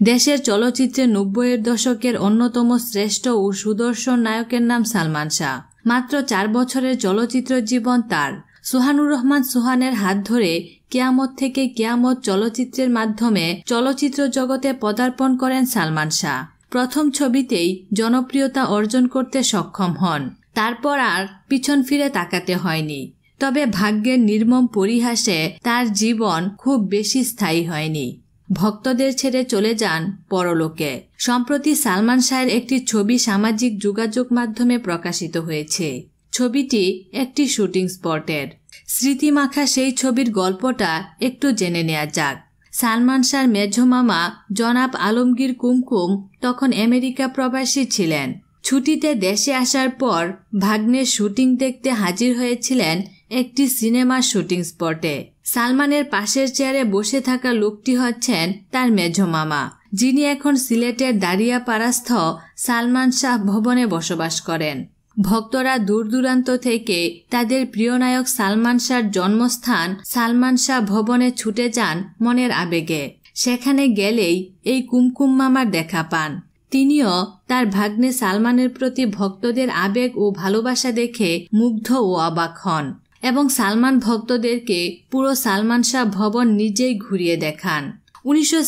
দেশের চলচ্চিত্রে নব্বইয়ের দশকের অন্যতম শ্রেষ্ঠ ও সুদর্শন নায়কের নাম সালমান শাহ। মাত্র চার বছরের চলচ্চিত্র জীবন তার। সুহানুর রহমান সুহানের হাত ধরে কেয়ামত থেকে কেয়ামত চলচ্চিত্রের মাধ্যমে চলচ্চিত্র জগতে পদার্পণ করেন সালমান শাহ। প্রথম ছবিতেই জনপ্রিয়তা অর্জন করতে সক্ষম হন। তারপর আর পিছন ফিরে তাকাতে হয়নি। তবে ভাগ্যের নির্মম পরিহাসে তার জীবন খুব বেশি স্থায়ী হয়নি। ভক্তদের ছেড়ে চলে যান পরলোকে। সম্প্রতি সালমান শাহের একটি ছবি সামাজিক যোগাযোগ মাধ্যমে প্রকাশিত হয়েছে। ছবিটি একটি শুটিং স্পটের। স্মৃতিমাখা সেই ছবির গল্পটা একটু জেনে নেওয়া যাক। সালমান শাহর মেঝ মামা জনাব আলমগীর কুমকুম তখন আমেরিকা প্রবাসী ছিলেন। ছুটিতে দেশে আসার পর ভাগ্নের শুটিং দেখতে হাজির হয়েছিলেন একটি সিনেমার শুটিং স্পটে। সালমানের পাশের চেয়ারে বসে থাকা লোকটি হচ্ছেন তার মেঝ মামা। যিনি এখন সিলেটের দাঁড়িয়াপাড়াস্থ সালমান শাহ ভবনে বসবাস করেন। ভক্তরা দূর দূরান্ত থেকে তাদের প্রিয় নায়ক সালমান শাহর জন্মস্থান সালমান শাহ ভবনে ছুটে যান মনের আবেগে। সেখানে গেলেই এই কুমকুম মামার দেখা পান। তিনিও তার ভাগ্নে সালমানের প্রতি ভক্তদের আবেগ ও ভালোবাসা দেখে মুগ্ধ ও অবাক হন। এবং সালমান ভক্তদেরকে পুরো সালমান শাহ ভবন নিজেই ঘুরিয়ে দেখান। উনিশশো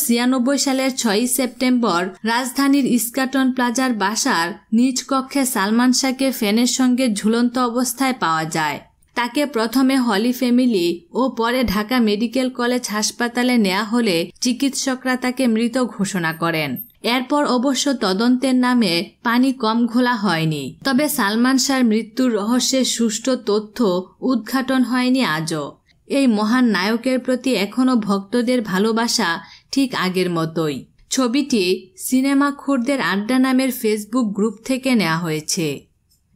সালের ছয়ই সেপ্টেম্বর রাজধানীর ইস্কাটন প্লাজার বাসার নিজ কক্ষে সালমান শাহকে ফ্যানের সঙ্গে ঝুলন্ত অবস্থায় পাওয়া যায়। তাকে প্রথমে হলি ফ্যামিলি ও পরে ঢাকা মেডিকেল কলেজ হাসপাতালে নেওয়া হলে চিকিৎসকরা তাকে মৃত ঘোষণা করেন। এরপর অবশ্য তদন্তের নামে পানি কম ঘোলা হয়নি। তবে সালমান শাহর মৃত্যুর রহস্যের সুষ্ঠু তথ্য উদ্ঘাটন হয়নি আজও। এই মহান নায়কের প্রতি এখনও ভক্তদের ভালোবাসা ঠিক আগের মতোই। ছবিটি সিনেমা খুরদের আড্ডা নামের ফেসবুক গ্রুপ থেকে নেওয়া হয়েছে।